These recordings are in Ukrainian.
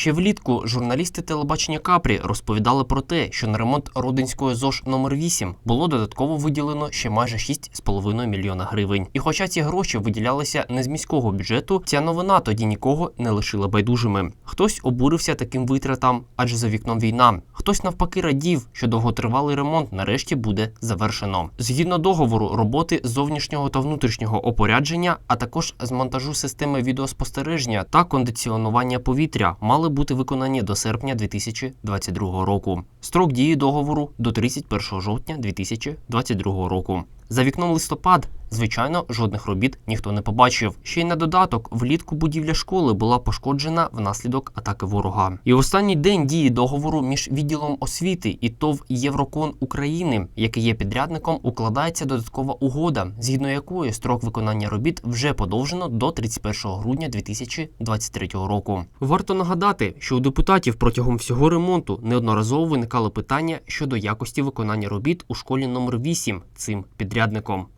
Ще влітку журналісти телебачення Капрі розповідали про те, що на ремонт Родинської ЗОЖ номер 8 було додатково виділено ще майже 6,5 мільйона гривень. І хоча ці гроші виділялися не з міського бюджету, ця новина тоді нікого не лишила байдужими. Хтось обурився таким витратам, адже за вікном війна. Хтось навпаки радів, що довготривалий ремонт нарешті буде завершено. Згідно договору, роботи зовнішнього та внутрішнього опорядження, а також з монтажу системи відеоспостереження та кондиціонування повітря мали бути виконані до серпня 2022 року. Строк дії договору до 31 жовтня 2022 року. За вікном листопад, звичайно, жодних робіт ніхто не побачив. Ще й на додаток, влітку будівля школи була пошкоджена внаслідок атаки ворога. І останній день дії договору між відділом освіти і ТОВ Єврокон України, який є підрядником, укладається додаткова угода, згідно якої строк виконання робіт вже подовжено до 31 грудня 2023 року. Варто нагадати, що у депутатів протягом всього ремонту неодноразово виникали питання щодо якості виконання робіт у школі номер 8 цим підрядником.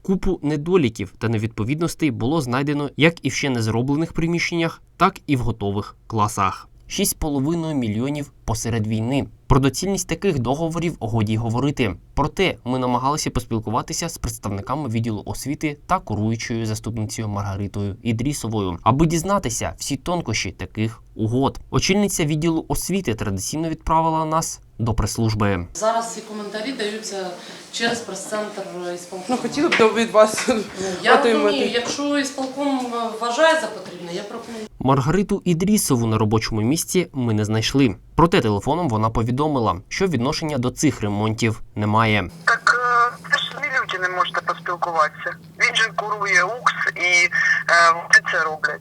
Купу недоліків та невідповідностей було знайдено як і в ще не зроблених приміщеннях, так і в готових класах. 6,5 мільйонів посеред війни. Про доцільність таких договорів годі говорити. Проте ми намагалися поспілкуватися з представниками відділу освіти та куруючою заступницею Маргаритою Ідрісовою, аби дізнатися всі тонкощі таких угод. Очільниця відділу освіти традиційно відправила нас до прес-служби. Зараз всі коментарі даються через прес-центр ісполкому. Ну, хотіли б до- від вас Ну, Я розумію, якщо ісполком вважає за потрібне, я пропоную. Маргариту Ідрісову на робочому місці ми не знайшли. Проте телефоном вона повідомила, що відношення до цих ремонтів немає. Так е, це ж з Мілютіним можете поспілкуватися. Він же курує УКС і е, вони це роблять.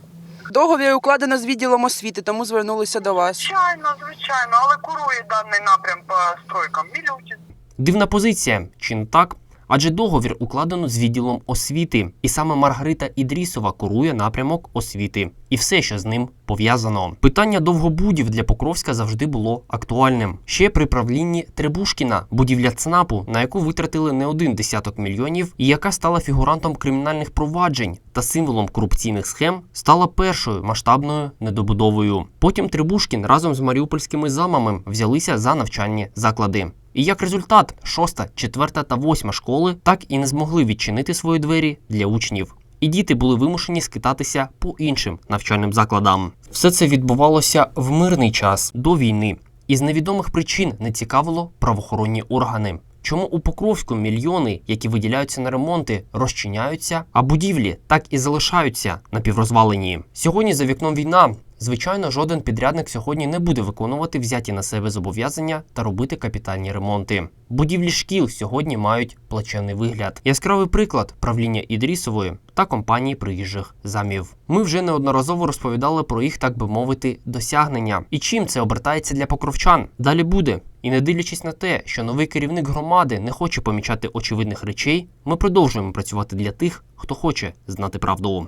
договір укладено з відділом освіти, тому звернулися до вас. Звичайно, звичайно, але курує даний напрям по стройкам Мілютін. Дивна позиція, чи не так? Адже договір укладено з відділом освіти, і саме Маргарита Ідрісова курує напрямок освіти і все, що з ним пов'язано. Питання довгобудів для Покровська завжди було актуальним. Ще при правлінні Требушкіна, будівля ЦНАПу, на яку витратили не один десяток мільйонів, і яка стала фігурантом кримінальних проваджень та символом корупційних схем, стала першою масштабною недобудовою. Потім Требушкін разом з маріупольськими замами взялися за навчальні заклади. І як результат, шоста, четверта та восьма школи так і не змогли відчинити свої двері для учнів. І діти були вимушені скитатися по іншим навчальним закладам. Все це відбувалося в мирний час до війни, і з невідомих причин не цікавило правоохоронні органи. Чому у Покровську мільйони, які виділяються на ремонти, розчиняються, а будівлі так і залишаються напіврозвалені? Сьогодні за вікном війна. Звичайно, жоден підрядник сьогодні не буде виконувати взяті на себе зобов'язання та робити капітальні ремонти. Будівлі шкіл сьогодні мають плачевний вигляд. Яскравий приклад правління Ідрісової та компанії приїжджих замів. Ми вже неодноразово розповідали про їх, так би мовити, досягнення і чим це обертається для покровчан. Далі буде. І не дивлячись на те, що новий керівник громади не хоче помічати очевидних речей, ми продовжуємо працювати для тих, хто хоче знати правду.